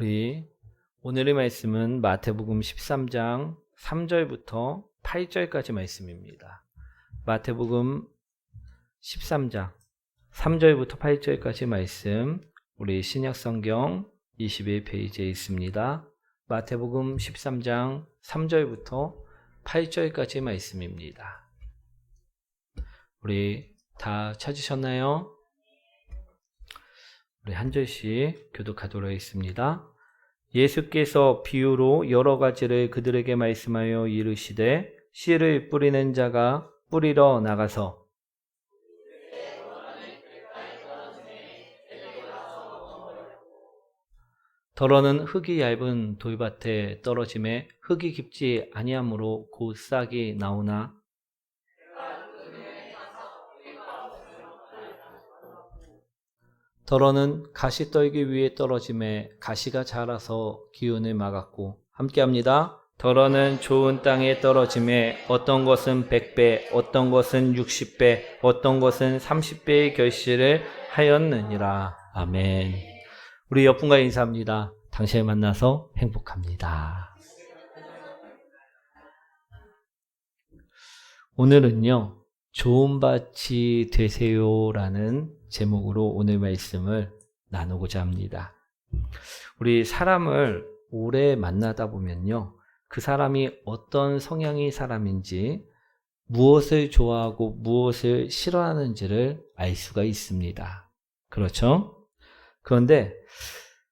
우리 오늘의 말씀은 마태복음 13장 3절부터 8절까지 말씀입니다. 마태복음 13장 3절부터 8절까지 말씀 우리 신약성경 21페이지에 있습니다. 마태복음 13장 3절부터 8절까지 말씀입니다. 우리 다 찾으셨나요? 우리 한 절씩 교독하도록 하겠습니다. 예수께서 비유로 여러 가지를 그들에게 말씀하여 이르시되 씨를 뿌리는 자가 뿌리러 나가서 더러는 흙이 얇은 돌밭에 떨어짐에 흙이 깊지 아니하므로 곧 싹이 나오나 더러는 가시 떨기 위에 떨어짐에 가시가 자라서 기운을 막았고 함께합니다. 더러는 좋은 땅에 떨어짐에 어떤 것은 100배, 어떤 것은 60배, 어떤 것은 30배의 결실을 하였느니라. 아멘. 우리 옆분과 인사합니다. 당신을 만나서 행복합니다. 오늘은요, 좋은 밭이 되세요라는 제목으로 오늘 말씀을 나누고자 합니다. 우리 사람을 오래 만나다 보면요, 그 사람이 어떤 성향의 사람인지, 무엇을 좋아하고 무엇을 싫어하는지를 알 수가 있습니다. 그렇죠? 그런데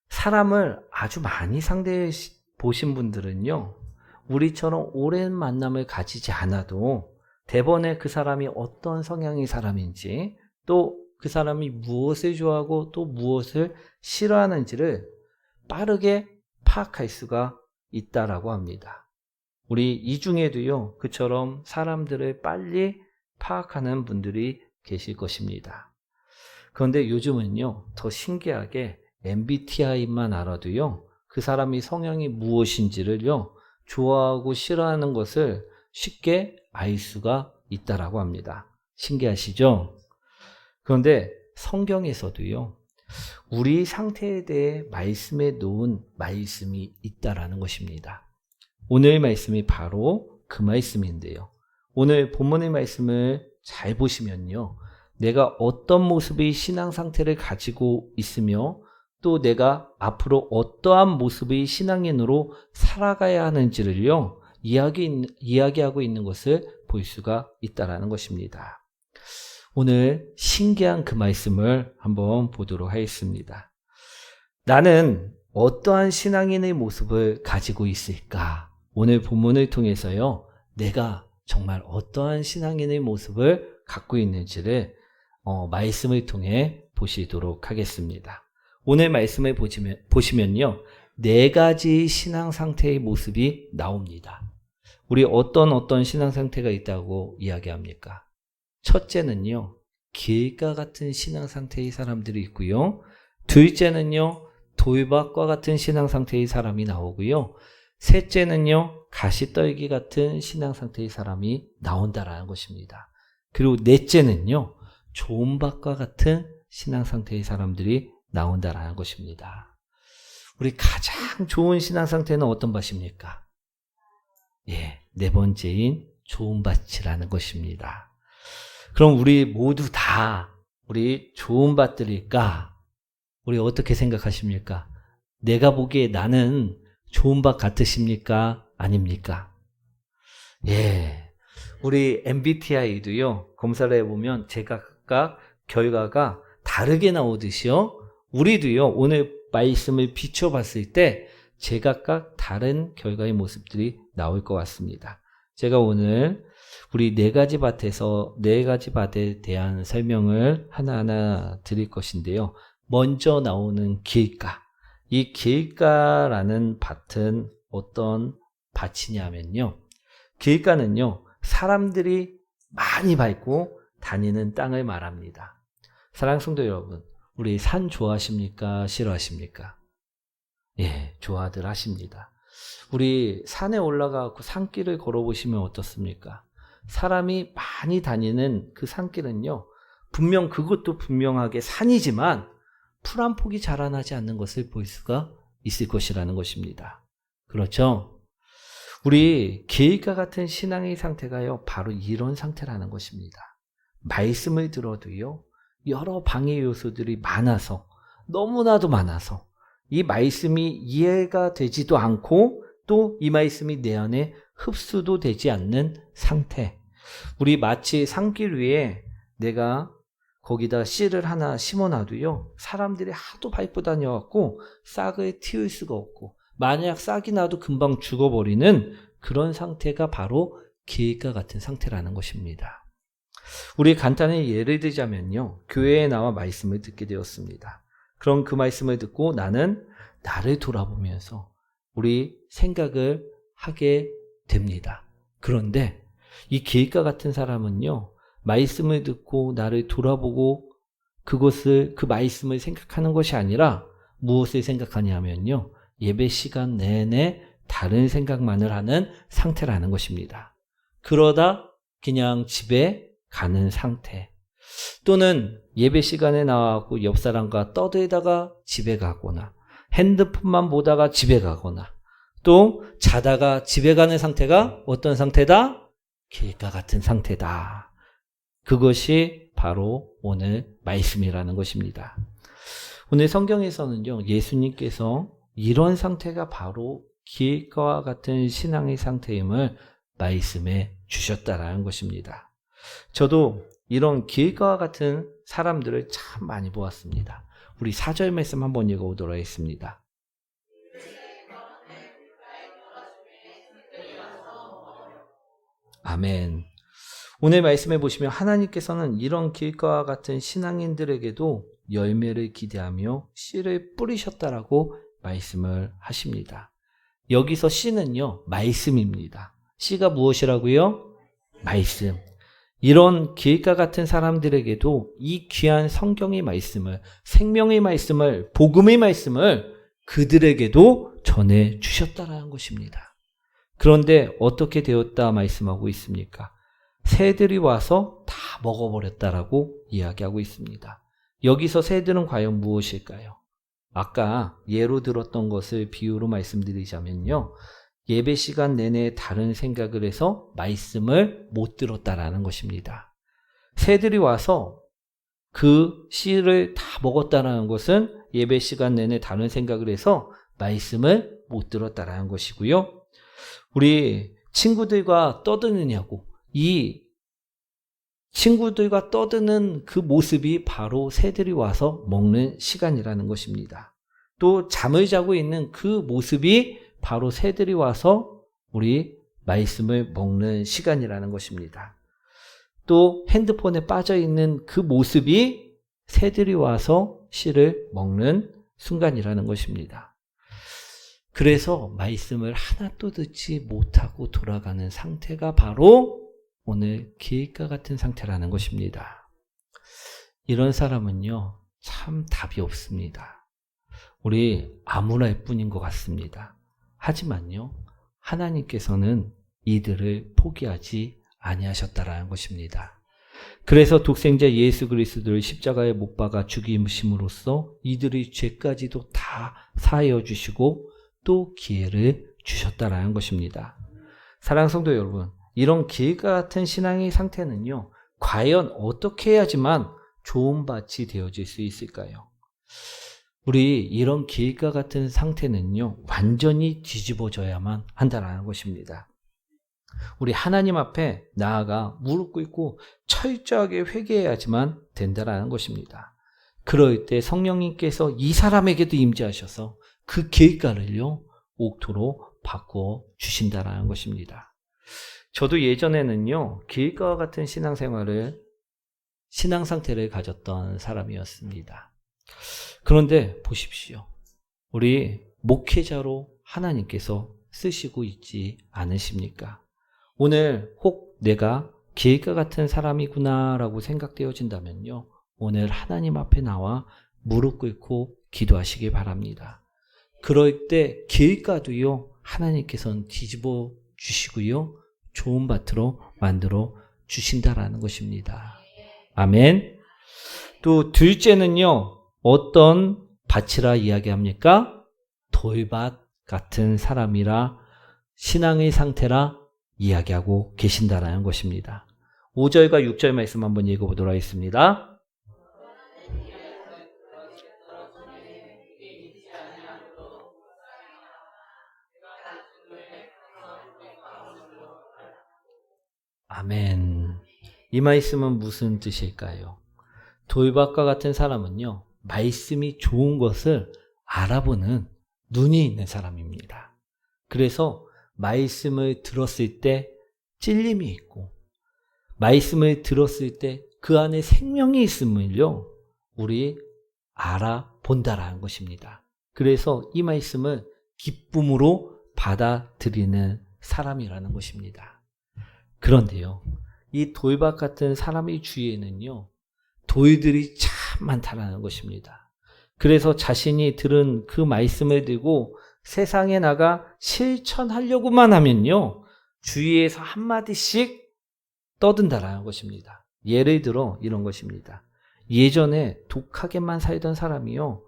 사람을 아주 많이 상대해 보신 분들은요, 우리처럼 오랜 만남을 가지지 않아도 대번에 그 사람이 어떤 성향의 사람인지 또 그 사람이 무엇을 좋아하고 또 무엇을 싫어하는지를 빠르게 파악할 수가 있다라고 합니다. 우리 이 중에도요, 그처럼 사람들을 빨리 파악하는 분들이 계실 것입니다. 그런데 요즘은요, 더 신기하게 MBTI만 알아도요, 그 사람이 성향이 무엇인지를요, 좋아하고 싫어하는 것을 쉽게 알 수가 있다라고 합니다. 신기하시죠? 그런데 성경에서도요, 우리 상태에 대해 말씀해 놓은 말씀이 있다라는 것입니다. 오늘 말씀이 바로 그 말씀인데요. 오늘 본문의 말씀을 잘 보시면요. 내가 어떤 모습의 신앙 상태를 가지고 있으며 또 내가 앞으로 어떠한 모습의 신앙인으로 살아가야 하는지를요. 이야기, 이야기하고 있는 것을 볼 수가 있다라는 것입니다. 오늘 신기한 그 말씀을 한번 보도록 하겠습니다. 나는 어떠한 신앙인의 모습을 가지고 있을까? 오늘 본문을 통해서요, 내가 정말 어떠한 신앙인의 모습을 갖고 있는지를 어, 말씀을 통해 보시도록 하겠습니다. 오늘 말씀을 보시면, 보시면요, 네 가지 신앙 상태의 모습이 나옵니다. 우리 어떤 어떤 신앙 상태가 있다고 이야기합니까? 첫째는요, 길가 같은 신앙 상태의 사람들이 있고요. 둘째는요, 돌밭과 같은 신앙 상태의 사람이 나오고요. 셋째는요, 가시떨기 같은 신앙 상태의 사람이 나온다라는 것입니다. 그리고 넷째는요, 좋은 밭과 같은 신앙 상태의 사람들이 나온다라는 것입니다. 우리 가장 좋은 신앙 상태는 어떤 밭입니까? 예, 네 번째인 좋은 밭이라는 것입니다. 그럼 우리 모두 다 우리 좋은 밭들일까? 우리 어떻게 생각하십니까? 내가 보기에 나는 좋은 밭 같으십니까? 아닙니까? 예. 우리 MBTI도요, 검사를 해보면 제각각 결과가 다르게 나오듯이요, 우리도요, 오늘 말씀을 비춰봤을 때 제각각 다른 결과의 모습들이 나올 것 같습니다. 제가 오늘 우리 네 가지 밭에서 네 가지 밭에 대한 설명을 하나하나 드릴 것인데요. 먼저 나오는 길가. 이 길가라는 밭은 어떤 밭이냐면요. 길가는요, 사람들이 많이 밟고 다니는 땅을 말합니다. 사랑 성도 여러분, 우리 산 좋아하십니까? 싫어하십니까? 예, 좋아들 하십니다. 우리 산에 올라가고 산길을 걸어보시면 어떻습니까? 사람이 많이 다니는 그 산길은요, 분명 그것도 분명하게 산이지만 풀 한 폭이 자라나지 않는 것을 볼 수가 있을 것이라는 것입니다. 그렇죠? 우리 계획과 같은 신앙의 상태가요, 바로 이런 상태라는 것입니다. 말씀을 들어도요, 여러 방해 요소들이 많아서, 너무나도 많아서, 이 말씀이 이해가 되지도 않고, 또 이 말씀이 내 안에 흡수도 되지 않는 상태. 우리 마치 산길 위에 내가 거기다 씨를 하나 심어놔도요, 사람들이 하도 밟고 다녀갖고 싹을 틔울 수가 없고, 만약 싹이 나도 금방 죽어버리는 그런 상태가 바로 계획과 같은 상태라는 것입니다. 우리 간단히 예를 들자면요. 교회에 나와 말씀을 듣게 되었습니다. 그럼 그 말씀을 듣고 나는 나를 돌아보면서 우리 생각을 하게 됩니다. 그런데 이 계획과 같은 사람은요. 말씀을 듣고 나를 돌아보고 그것을 그 말씀을 생각하는 것이 아니라 무엇을 생각하냐면요. 예배 시간 내내 다른 생각만을 하는 상태라는 것입니다. 그러다 그냥 집에 가는 상태. 또는 예배 시간에 나와갖고 옆 사람과 떠들다가 집에 가거나 핸드폰만 보다가 집에 가거나 또 자다가 집에 가는 상태가 어떤 상태다? 길과 같은 상태다. 그것이 바로 오늘 말씀이라는 것입니다. 오늘 성경에서는요, 예수님께서 이런 상태가 바로 기획과 같은 신앙의 상태임을 말씀해 주셨다라는 것입니다. 저도 이런 기획과 같은 사람들을 참 많이 보았습니다. 우리 사절 말씀 한번 읽어보도록 하겠습니다. 아멘. 오늘 말씀해 보시면 하나님께서는 이런 길과 같은 신앙인들에게도 열매를 기대하며 씨를 뿌리셨다라고 말씀을 하십니다. 여기서 씨는요, 말씀입니다. 씨가 무엇이라고요? 말씀. 이런 길가 같은 사람들에게도 이 귀한 성경의 말씀을, 생명의 말씀을, 복음의 말씀을 그들에게도 전해 주셨다라는 것입니다. 그런데 어떻게 되었다 말씀하고 있습니까? 새들이 와서 다 먹어버렸다라고 이야기하고 있습니다. 여기서 새들은 과연 무엇일까요? 아까 예로 들었던 것을 비유로 말씀드리자면요. 예배 시간 내내 다른 생각을 해서 말씀을 못 들었다라는 것입니다. 새들이 와서 그 씨를 다 먹었다라는 것은 예배 시간 내내 다른 생각을 해서 말씀을 못 들었다라는 것이고요. 우리 친구들과 떠드느냐고 이 친구들과 떠드는 그 모습이 바로 새들이 와서 먹는 시간이라는 것입니다. 또 잠을 자고 있는 그 모습이 바로 새들이 와서 우리 말씀을 먹는 시간이라는 것입니다. 또 핸드폰에 빠져 있는 그 모습이 새들이 와서 씨를 먹는 순간이라는 것입니다. 그래서 말씀을 하나도 듣지 못하고 돌아가는 상태가 바로 오늘 계획과 같은 상태라는 것입니다. 이런 사람은요, 참 답이 없습니다. 우리 아무랄 뿐인 것 같습니다. 하지만요, 하나님께서는 이들을 포기하지 아니하셨다라는 것입니다. 그래서 독생자 예수 그리스도를 십자가에 못 박아 죽임으로써 이들의 죄까지도 다 사하여 주시고 또 기회를 주셨다라는 것입니다. 사랑 성도 여러분, 이런 기회가 같은 신앙의 상태는요, 과연 어떻게 해야지만 좋은 밭이 되어질 수 있을까요? 우리 이런 기회가 같은 상태는요, 완전히 뒤집어져야만 한다는 것입니다. 우리 하나님 앞에 나아가 무릎 꿇고 철저하게 회개해야지만 된다라는 것입니다. 그럴 때 성령님께서 이 사람에게도 임재하셔서 그 계획가를요, 옥토로 바꾸어 주신다라는 것입니다. 저도 예전에는요, 기획과 같은 신앙생활을, 신앙 상태를 가졌던 사람이었습니다. 그런데 보십시오. 우리 목회자로 하나님께서 쓰시고 있지 않으십니까? 오늘 혹 내가 기획과 같은 사람이구나라고 생각되어진다면요. 오늘 하나님 앞에 나와 무릎 꿇고 기도하시기 바랍니다. 그럴 때 계획과도요, 하나님께서는 뒤집어 주시고요. 좋은 밭으로 만들어 주신다라는 것입니다. 아멘. 또 둘째는요, 어떤 밭이라 이야기합니까? 돌밭 같은 사람이라 신앙의 상태라 이야기하고 계신다라는 것입니다. 5절과 6절 말씀 한번 읽어보도록 하겠습니다. 아멘. 이 말씀은 무슨 뜻일까요? 돌밭과 같은 사람은요, 말씀이 좋은 것을 알아보는 눈이 있는 사람입니다. 그래서 말씀을 들었을 때 찔림이 있고, 말씀을 들었을 때 그 안에 생명이 있음을요, 우리 알아본다라는 것입니다. 그래서 이 말씀을 기쁨으로 받아들이는 사람이라는 것입니다. 그런데요, 이 돌밭 같은 사람의 주위에는요, 돌들이 참 많다라는 것입니다. 그래서 자신이 들은 그 말씀을 들고 세상에 나가 실천하려고만 하면요, 주위에서 한마디씩 떠든다라는 것입니다. 예를 들어 이런 것입니다. 예전에 독하게만 살던 사람이요,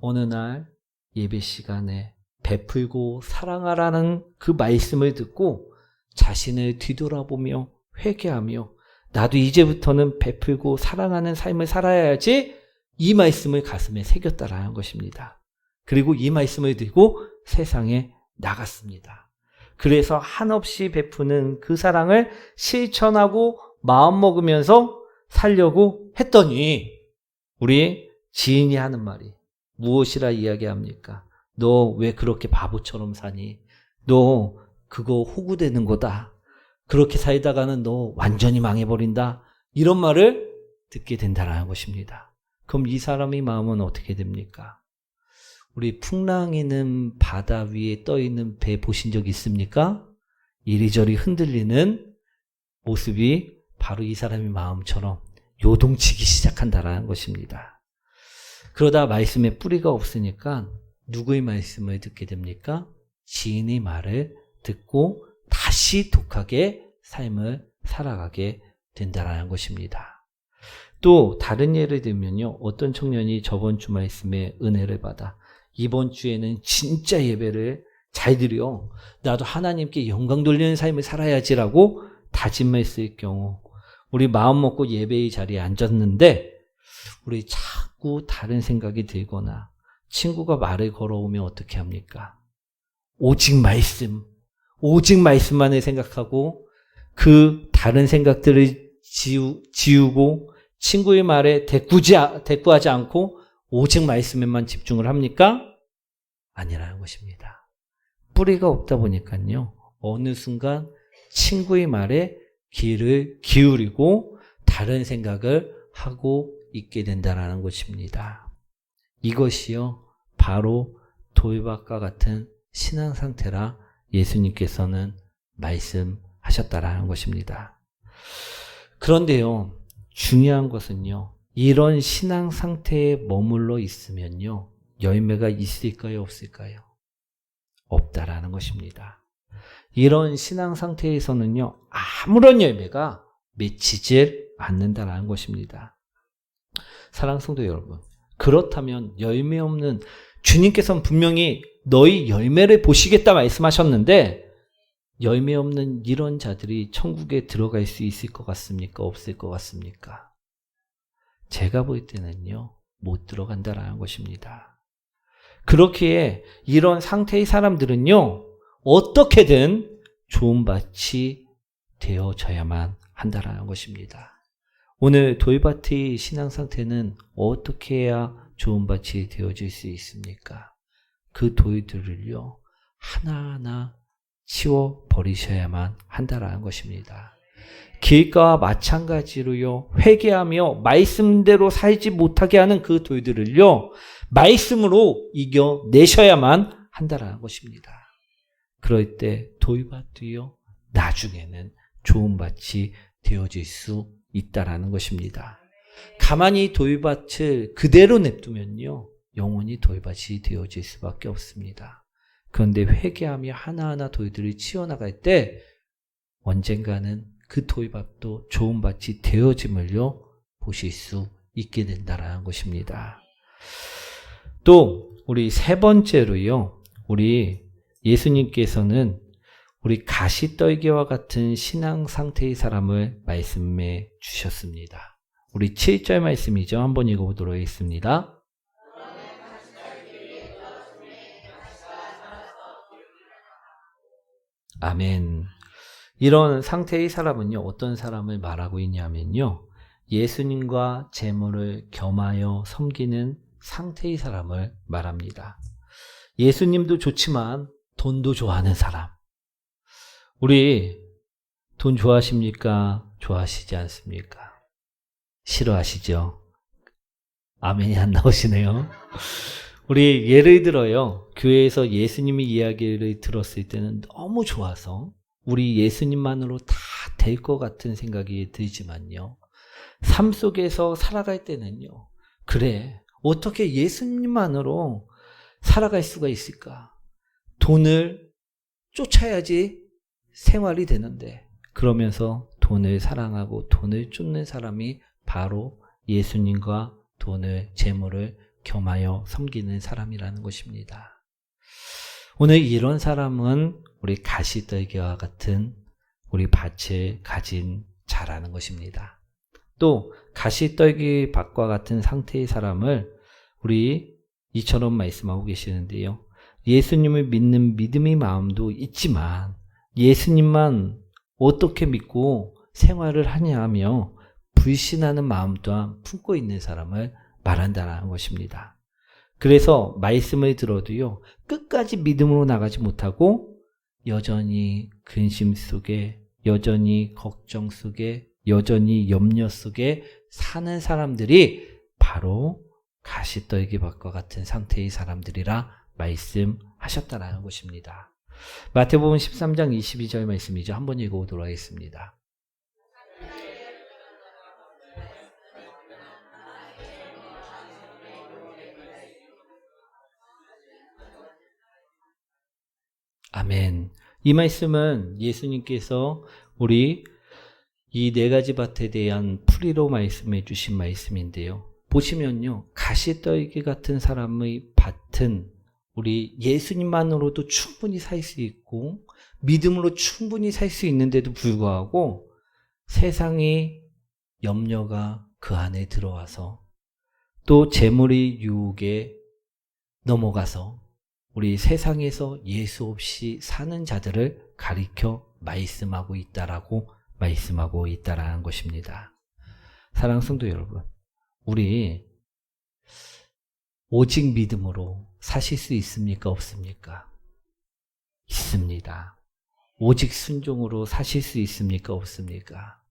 어느 날 예배 시간에 베풀고 사랑하라는 그 말씀을 듣고 자신을 뒤돌아보며 회개하며 나도 이제부터는 베풀고 사랑하는 삶을 살아야지 이 말씀을 가슴에 새겼다라는 것입니다. 그리고 이 말씀을 들고 세상에 나갔습니다. 그래서 한없이 베푸는 그 사랑을 실천하고 마음 먹으면서 살려고 했더니 우리 지인이 하는 말이 무엇이라 이야기합니까? 너 왜 그렇게 바보처럼 사니? 너 그거 호구되는 거다. 그렇게 살다가는 너 완전히 망해버린다. 이런 말을 듣게 된다는 것입니다. 그럼 이 사람의 마음은 어떻게 됩니까? 우리 풍랑이는 바다 위에 떠 있는 배 보신 적 있습니까? 이리저리 흔들리는 모습이 바로 이 사람의 마음처럼 요동치기 시작한다라는 것입니다. 그러다 말씀에 뿌리가 없으니까 누구의 말씀을 듣게 됩니까? 지인의 말을 듣고 다시 독하게 삶을 살아가게 된다라는 것입니다. 또 다른 예를 들면요. 어떤 청년이 저번 주 말씀에 은혜를 받아 이번 주에는 진짜 예배를 잘 드려 나도 하나님께 영광 돌리는 삶을 살아야지라고 다짐했을 경우 우리 마음 먹고 예배의 자리에 앉았는데 우리 자꾸 다른 생각이 들거나 친구가 말을 걸어오면 어떻게 합니까? 오직 말씀, 오직 말씀만을 생각하고 그 다른 생각들을 지우, 지우고 친구의 말에 대꾸지, 대꾸하지 않고 오직 말씀에만 집중을 합니까? 아니라는 것입니다. 뿌리가 없다 보니까요. 어느 순간 친구의 말에 귀를 기울이고 다른 생각을 하고 있게 된다는 것입니다. 이것이요. 바로 돌밭과 같은 신앙 상태라 예수님께서는 말씀하셨다라는 것입니다. 그런데요, 중요한 것은요, 이런 신앙 상태에 머물러 있으면요, 열매가 있을까요, 없을까요? 없다라는 것입니다. 이런 신앙 상태에서는요, 아무런 열매가 맺히질 않는다라는 것입니다. 사랑 성도 여러분, 그렇다면 열매 없는 주님께서는 분명히 너희 열매를 보시겠다 말씀하셨는데 열매 없는 이런 자들이 천국에 들어갈 수 있을 것 같습니까? 없을 것 같습니까? 제가 볼 때는요, 못 들어간다라는 것입니다. 그렇기에 이런 상태의 사람들은요, 어떻게든 좋은 밭이 되어져야만 한다라는 것입니다. 오늘 돌밭의 신앙 상태는 어떻게 해야 좋은 밭이 되어질 수 있습니까? 그 돌들을요, 하나하나 치워 버리셔야만 한다라는 것입니다. 길가와 마찬가지로요, 회개하며 말씀대로 살지 못하게 하는 그 돌들을요, 말씀으로 이겨내셔야만 한다라는 것입니다. 그럴 때 돌밭도요, 나중에는 좋은 밭이 되어질 수 있다라는 것입니다. 가만히 돌밭을 그대로 냅두면요, 영원히 돌밭이 되어질 수밖에 없습니다. 그런데 회개하며 하나하나 돌들을 치워나갈 때 언젠가는 그 돌밭도 좋은 밭이 되어짐을요, 보실 수 있게 된다라는 것입니다. 또, 우리 세 번째로요, 우리 예수님께서는 우리 가시떨기와 같은 신앙 상태의 사람을 말씀해 주셨습니다. 우리 7절 말씀이죠. 한번 읽어보도록 하겠습니다. 아멘. 이런 상태의 사람은요, 어떤 사람을 말하고 있냐면요, 예수님과 재물을 겸하여 섬기는 상태의 사람을 말합니다. 예수님도 좋지만 돈도 좋아하는 사람. 우리 돈 좋아하십니까? 좋아하시지 않습니까? 싫어하시죠? 아멘이 안 나오시네요. 우리 예를 들어요. 교회에서 예수님의 이야기를 들었을 때는 너무 좋아서 우리 예수님만으로 다 될 것 같은 생각이 들지만요. 삶 속에서 살아갈 때는요. 그래. 어떻게 예수님만으로 살아갈 수가 있을까? 돈을 쫓아야지 생활이 되는데 그러면서 돈을 사랑하고 돈을 쫓는 사람이 바로 예수님과 돈을 재물을 겸하여 섬기는 사람이라는 것입니다. 오늘 이런 사람은 우리 가시떨기와 같은 우리 밭을 가진 자라는 것입니다. 또 가시떨기 밭과 같은 상태의 사람을 우리 이처럼 말씀하고 계시는데요. 예수님을 믿는 믿음의 마음도 있지만 예수님만 어떻게 믿고 생활을 하냐 하며 불신하는 마음 또한 품고 있는 사람을 말한다는 것입니다. 그래서 말씀을 들어도요, 끝까지 믿음으로 나가지 못하고 여전히 근심 속에, 여전히 걱정 속에, 여전히 염려 속에 사는 사람들이 바로 가시떨기밭과 같은 상태의 사람들이라 말씀하셨다라는 것입니다. 마태복음 13장 22절 말씀이죠. 한번 읽어보도록 하겠습니다. 아멘. 이 말씀은 예수님께서 우리 이 네 가지 밭에 대한 풀이로 말씀해 주신 말씀인데요. 보시면요. 가시떨기 같은 사람의 밭은 우리 예수님만으로도 충분히 살 수 있고 믿음으로 충분히 살 수 있는데도 불구하고 세상의 염려가 그 안에 들어와서 또 재물의 유혹에 넘어가서 우리 세상에서 예수 없이 사는 자들을 가리켜 말씀하고 있다라고 말씀하고 있다라는 것입니다. 사랑 성도 여러분, 우리 오직 믿음으로 사실 수 있습니까? 없습니까? 있습니다. 오직 순종으로 사실 수 있습니까? 없습니까?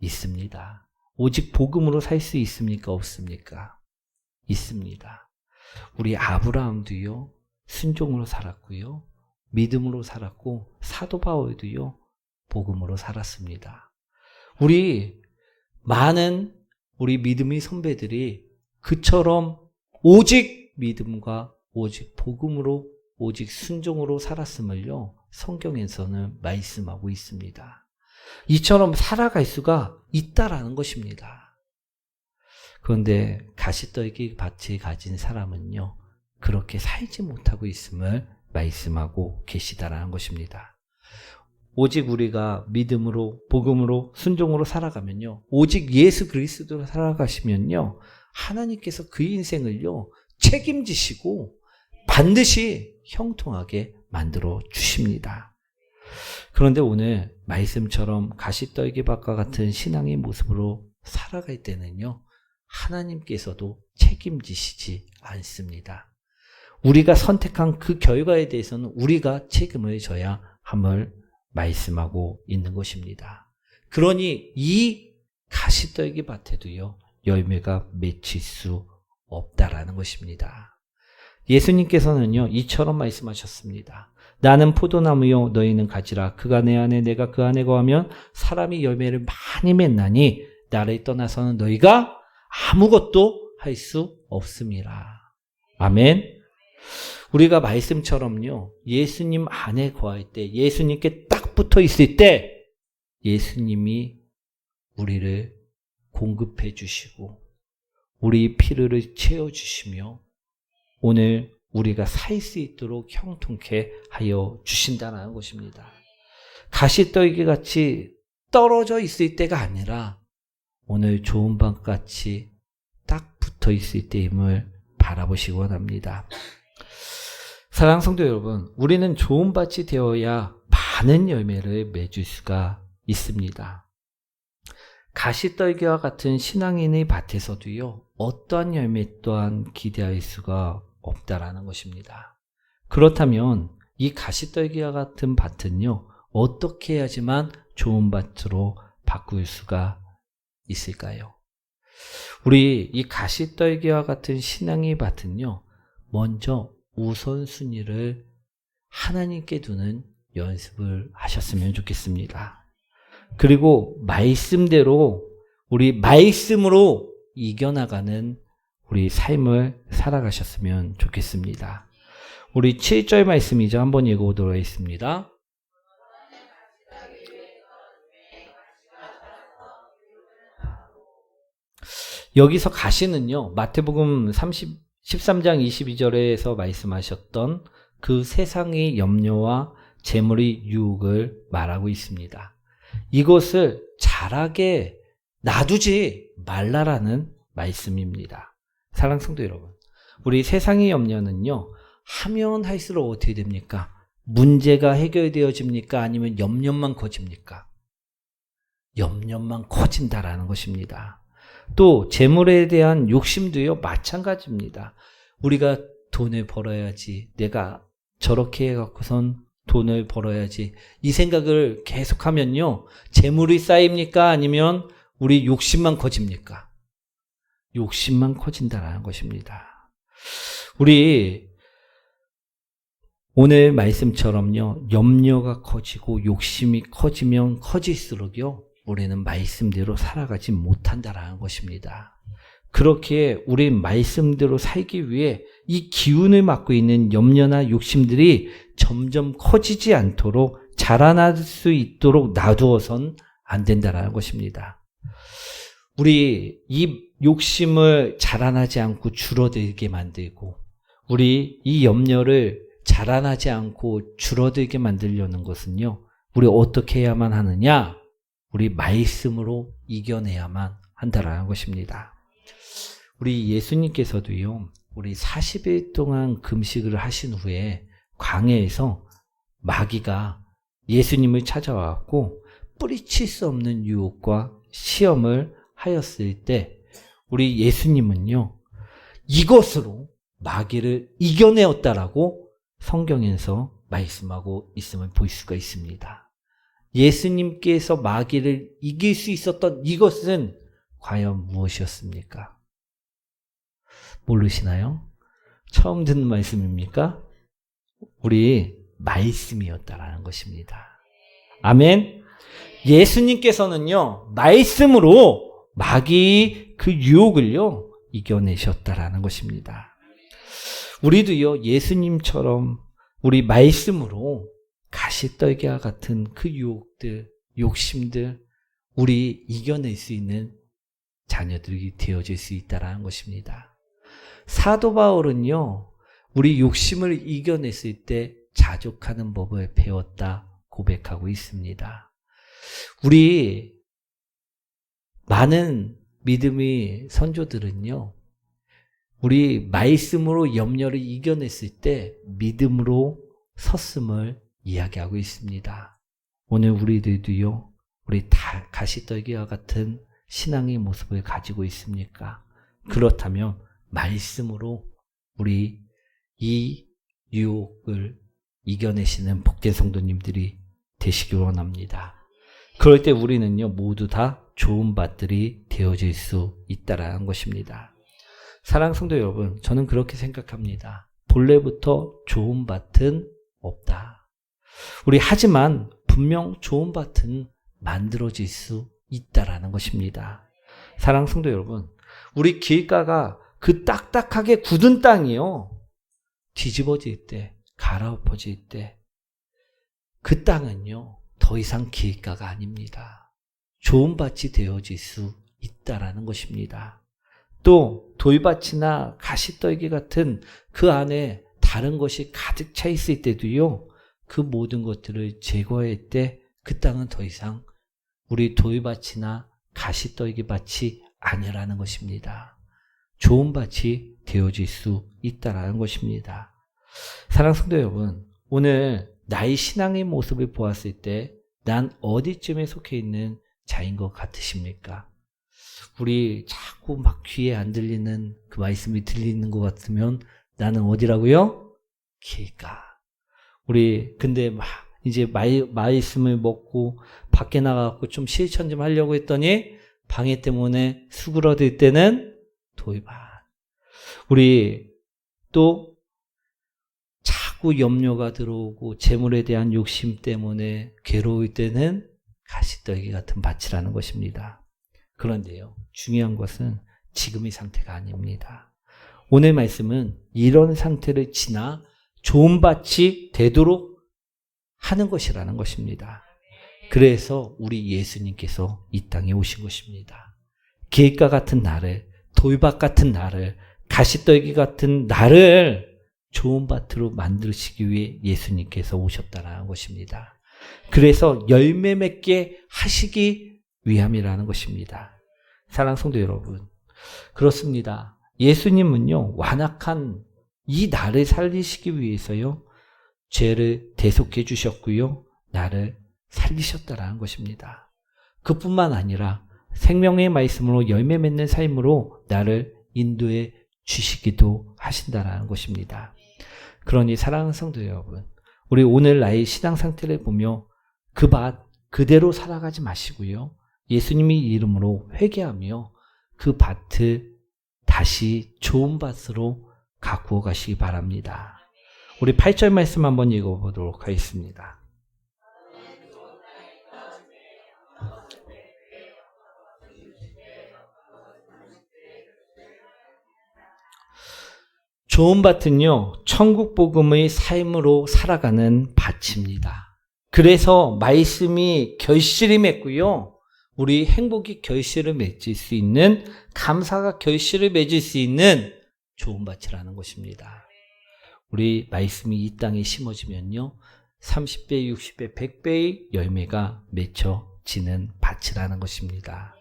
있습니다. 오직 복음으로 살 수 있습니까? 없습니까? 있습니다. 우리 아브라함도요, 순종으로 살았고요. 믿음으로 살았고 사도 바울도요. 복음으로 살았습니다. 우리 많은 우리 믿음의 선배들이 그처럼 오직 믿음과 오직 복음으로 오직 순종으로 살았음을요. 성경에서는 말씀하고 있습니다. 이처럼 살아갈 수가 있다라는 것입니다. 그런데 가시떨기 밭을 가진 사람은요. 그렇게 살지 못하고 있음을 말씀하고 계시다라는 것입니다. 오직 우리가 믿음으로 복음으로 순종으로 살아가면요. 오직 예수 그리스도로 살아가시면요. 하나님께서 그 인생을요. 책임지시고 반드시 형통하게 만들어 주십니다. 그런데 오늘 말씀처럼 가시떨기밭과 같은 신앙의 모습으로 살아갈 때는요. 하나님께서도 책임지시지 않습니다. 우리가 선택한 그 결과에 대해서는 우리가 책임을 져야 함을 말씀하고 있는 것입니다. 그러니 이 가시떨기 밭에도요, 열매가 맺힐 수 없다라는 것입니다. 예수님께서는요, 이처럼 말씀하셨습니다. 나는 포도나무요, 너희는 가지라. 그가 내 안에, 내가 그 안에 거하면 사람이 열매를 많이 맺나니, 나를 떠나서는 너희가 아무것도 할 수 없음이라. 아멘. 우리가 말씀처럼요, 예수님 안에 거할 때, 예수님께 딱 붙어 있을 때, 예수님이 우리를 공급해 주시고, 우리 필요를 채워 주시며, 오늘 우리가 살 수 있도록 형통케 하여 주신다는 것입니다. 가시떨기 같이 떨어져 있을 때가 아니라 오늘 좋은 밤 같이 딱 붙어 있을 때임을 바라보시기 원합니다. 사랑 성도 여러분, 우리는 좋은 밭이 되어야 많은 열매를 맺을 수가 있습니다. 가시떨기와 같은 신앙인의 밭에서도요, 어떠한 열매 또한 기대할 수가 없다라는 것입니다. 그렇다면 이 가시떨기와 같은 밭은요, 어떻게 해야지만 좋은 밭으로 바꿀 수가 있을까요? 우리 이 가시떨기와 같은 신앙의 밭은요, 먼저 우선순위를 하나님께 두는 연습을 하셨으면 좋겠습니다. 그리고 말씀대로 우리 말씀으로 이겨나가는 우리 삶을 살아가셨으면 좋겠습니다. 우리 7절 말씀이죠. 한번 읽어보도록 하겠습니다. 여기서 가시는요, 마태복음 30, 13장 22절에서 말씀하셨던 그 세상의 염려와 재물의 유혹을 말하고 있습니다. 이것을 잘하게 놔두지 말라라는 말씀입니다. 사랑 성도 여러분, 우리 세상의 염려는요, 하면 할수록 어떻게 됩니까? 문제가 해결되어집니까? 아니면 염려만 커집니까? 염려만 커진다라는 것입니다. 또 재물에 대한 욕심도요 마찬가지입니다. 우리가 돈을 벌어야지 내가 저렇게 해갖고선 돈을 벌어야지 이 생각을 계속하면요 재물이 쌓입니까 아니면 우리 욕심만 커집니까? 욕심만 커진다라는 것입니다. 우리 오늘 말씀처럼요 염려가 커지고 욕심이 커지면 커질수록요 우리는 말씀대로 살아가지 못한다라는 것입니다. 그렇게 우리 말씀대로 살기 위해 이 기운을 맡고 있는 염려나 욕심들이 점점 커지지 않도록 자라날 수 있도록 놔두어선 안 된다라는 것입니다. 우리 이 욕심을 자라나지 않고 줄어들게 만들고 우리 이 염려를 자라나지 않고 줄어들게 만들려는 것은요. 우리 어떻게 해야만 하느냐? 우리 말씀으로 이겨내야만 한다라는 것입니다. 우리 예수님께서도요, 우리 40일 동안 금식을 하신 후에 광야에서 마귀가 예수님을 찾아왔고 뿌리칠 수 없는 유혹과 시험을 하였을 때 우리 예수님은요, 이것으로 마귀를 이겨내었다라고 성경에서 말씀하고 있음을 볼 수가 있습니다. 예수님께서 마귀를 이길 수 있었던 이것은 과연 무엇이었습니까? 모르시나요? 처음 듣는 말씀입니까? 우리 말씀이었다라는 것입니다. 아멘. 예수님께서는요, 말씀으로 마귀 그 유혹을요, 이겨내셨다라는 것입니다. 우리도요, 예수님처럼 우리 말씀으로 가시떨기와 같은 그 유혹들, 욕심들, 우리 이겨낼 수 있는 자녀들이 되어질 수 있다라는 것입니다. 사도 바울은요, 우리 욕심을 이겨냈을 때 자족하는 법을 배웠다 고백하고 있습니다. 우리 많은 믿음의 선조들은요, 우리 말씀으로 염려를 이겨냈을 때 믿음으로 섰음을 이야기하고 있습니다. 오늘 우리들도요, 우리 다 가시떨기와 같은 신앙의 모습을 가지고 있습니까? 그렇다면 말씀으로 우리 이 유혹을 이겨내시는 복된 성도님들이 되시기 원합니다. 그럴 때 우리는요, 모두 다 좋은 밭들이 되어질 수 있다라는 것입니다. 사랑 성도 여러분, 저는 그렇게 생각합니다. 본래부터 좋은 밭은 없다. 우리 하지만 분명 좋은 밭은 만들어질 수 있다라는 것입니다. 사랑 성도 여러분, 우리 길가가 그 딱딱하게 굳은 땅이요. 뒤집어질 때, 갈아엎어질 때, 그 땅은요, 더 이상 길가가 아닙니다. 좋은 밭이 되어질 수 있다라는 것입니다. 또 돌밭이나 가시떨기 같은 그 안에 다 다른 것이 가득 차 있을 때도요, 그 모든 것들을 제거할 때 그 땅은 더 이상 우리 돌밭이나 가시떨기 밭이 아니라는 것입니다. 좋은 밭이 되어질 수 있다라는 것입니다. 사랑 성도 여러분, 오늘 나의 신앙의 모습을 보았을 때 난 어디쯤에 속해 있는 자인 것 같으십니까? 우리 자꾸 막 귀에 안 들리는 그 말씀이 들리는 것 같으면 나는 어디라고요? 길가. 우리 근데 막 이제 말, 말씀을 먹고 밖에 나가고 좀 실천 좀 하려고 했더니 방해 때문에 수그러들 때는 돌밭. 우리 또 자꾸 염려가 들어오고 재물에 대한 욕심 때문에 괴로울 때는 가시떨기 같은 밭이라는 것입니다. 그런데요, 중요한 것은 지금의 상태가 아닙니다. 오늘 말씀은 이런 상태를 지나 좋은 밭이 되도록 하는 것이라는 것입니다. 그래서 우리 예수님께서 이 땅에 오신 것입니다. 계획과 같은 나를, 돌밭 같은 나를, 가시떨기 같은 나를 좋은 밭으로 만드시기 위해 예수님께서 오셨다는 것입니다. 그래서 열매 맺게 하시기 위함이라는 것입니다. 사랑 성도 여러분, 그렇습니다. 예수님은요, 완악한 이 나를 살리시기 위해서요, 죄를 대속해 주셨고요, 나를 살리셨다라는 것입니다. 그뿐만 아니라 생명의 말씀으로 열매 맺는 삶으로 나를 인도해 주시기도 하신다라는 것입니다. 그러니 사랑하는 성도 여러분, 우리 오늘 나의 신앙 상태를 보며 그 밭 그대로 살아가지 마시고요. 예수님의 이름으로 회개하며 그 밭을 다시 좋은 밭으로 가꾸어 가시기 바랍니다. 우리 8절 말씀 한번 읽어보도록 하겠습니다. 좋은 밭은요, 천국 복음의 삶으로 살아가는 밭입니다. 그래서 말씀이 결실이 맺고요, 우리 행복이 결실을 맺을 수 있는, 감사가 결실을 맺을 수 있는 좋은 밭이라는 것입니다. 우리 말씀이 이 땅에 심어지면요, 30배, 60배, 100배의 열매가 맺혀지는 밭이라는 것입니다.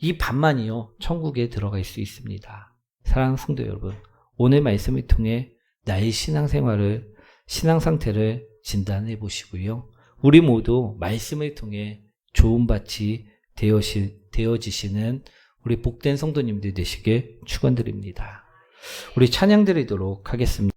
이 밭만이요, 천국에 들어갈 수 있습니다. 사랑하는 성도 여러분, 오늘 말씀을 통해 나의 신앙생활을, 신앙 상태를 진단해 보시고요. 우리 모두 말씀을 통해 좋은 밭이 되어지시는 우리 복된 성도님들 되시길 축원드립니다. 우리 찬양 드리도록 하겠습니다.